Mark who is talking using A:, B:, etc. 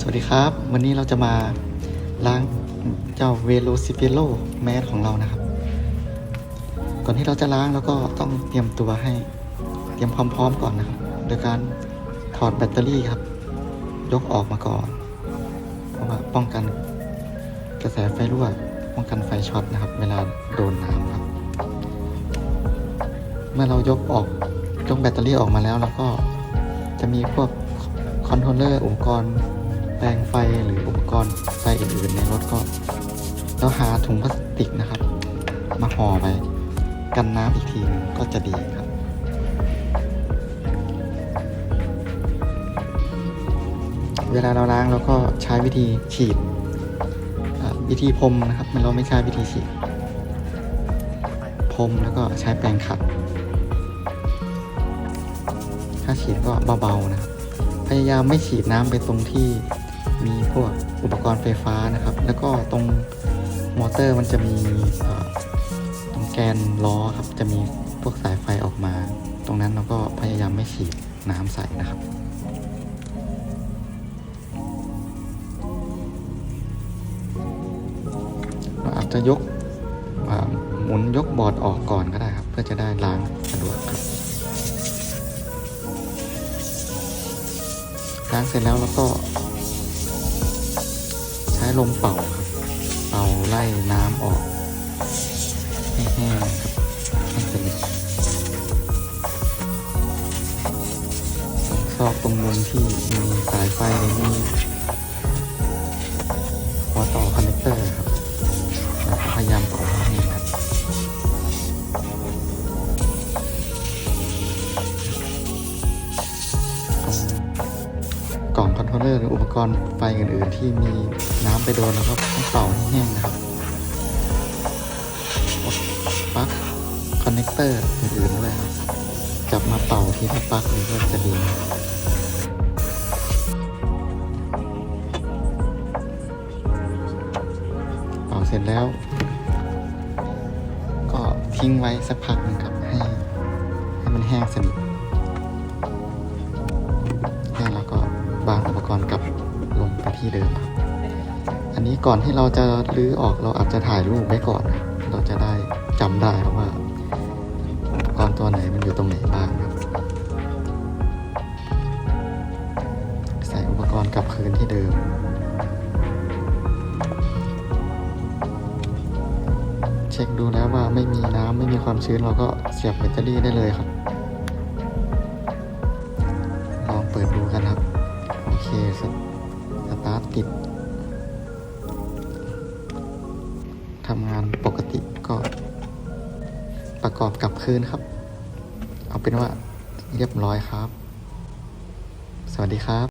A: สวัสดีครับ วันนี้เราจะมาล้างเจ้าเวโ o ซิเ e โลแมสของเรานะครับ ก่อนที่เราจะล้างเราก็ต้องเตรียมตัวให้เตรียมความพร้อมก่อนนะครับ โดยการถอดแบตเตอรี่ครับ ยกออกมาก่อน เพราะว่าป้องกันกระแสไฟรั่ว ป้องกันไฟช็อตนะครับ เวลาโดนน้ำครับ เมื่อเรายกออกยกแบตเตอรี่ออกมาแล้วเราก็จะมีพวกคอนโทรลเลอร์อุปกรณ์ แปลงไฟหรืออุปกรณ์ไฟอื่นๆในรถก็เราหาถุงพลาสติกนะครับ มาห่อไปกันน้ำอีกทีนึงก็จะดีครับ เวลาเราล้างเราก็ใช้วิธีฉีดวิธีพรมนะครับเราไม่ใช้วิธีฉีดพรมแล้วก็ใช้แปรงขัด ถ้าฉีดก็เบาๆนะครับพยายามไม่ฉีดน้ำไปตรงที่ มีพวกอุปกรณ์ไฟฟ้านะครับ แล้วก็ตรงมอเตอร์มันจะมีตรงแกนล้อครับ จะมีพวกสายไฟออกมา ตรงนั้นเราก็พยายามไม่ฉีดน้ำใส่นะครับเราอาจจะยกหมุนยกบอร์ดออกก่อนก็ได้ครับ เพื่อจะได้ล้างสะดวกครับล้างเสร็จแล้วแล้วก็ ลมเป่าครับ เป่าไล่น้ำออกให้แห้งครับให้สนิทซอกตรงมุมที่มีสายไฟมีหัวต่อคอนเนคเตอร์ครับพยายามเป่า ตรงกล่ออนอร์หรืออุปกรณ์ไฟอื่นๆ ที่มีน้ำไปโดนแล้วก็ต้องเป่าให้แห้งนะครับปลั๊กคอนเนคเตอร์อื่นๆด้วยครับจับมาเป่าทีละปลั๊กเลยก็จะดีเป่าเสร็จแล้ว ก็ทิ้งไว้สักพักหนึงครับให้ให้มันแห้งสนิท ที่เดิม อันนี้ก่อนที่เราจะรื้อออกเราอาจจะถ่ายรูปไว้ก่อน เราจะได้จำได้ว่าอุปกรณ์ตัวไหนมันอยู่ตรงไหนบ้างครับ ใส่อุปกรณ์กลับคืนที่เดิมเช็คดูแล้วว่าไม่มีน้ำไม่มีความชื้นเราก็เสียบแบตเตอรี่ได้เลยครับ ติดทำงานปกติก็ประกอบกับคืนครับ เอาเป็นว่าเรียบร้อยครับ สวัสดีครับ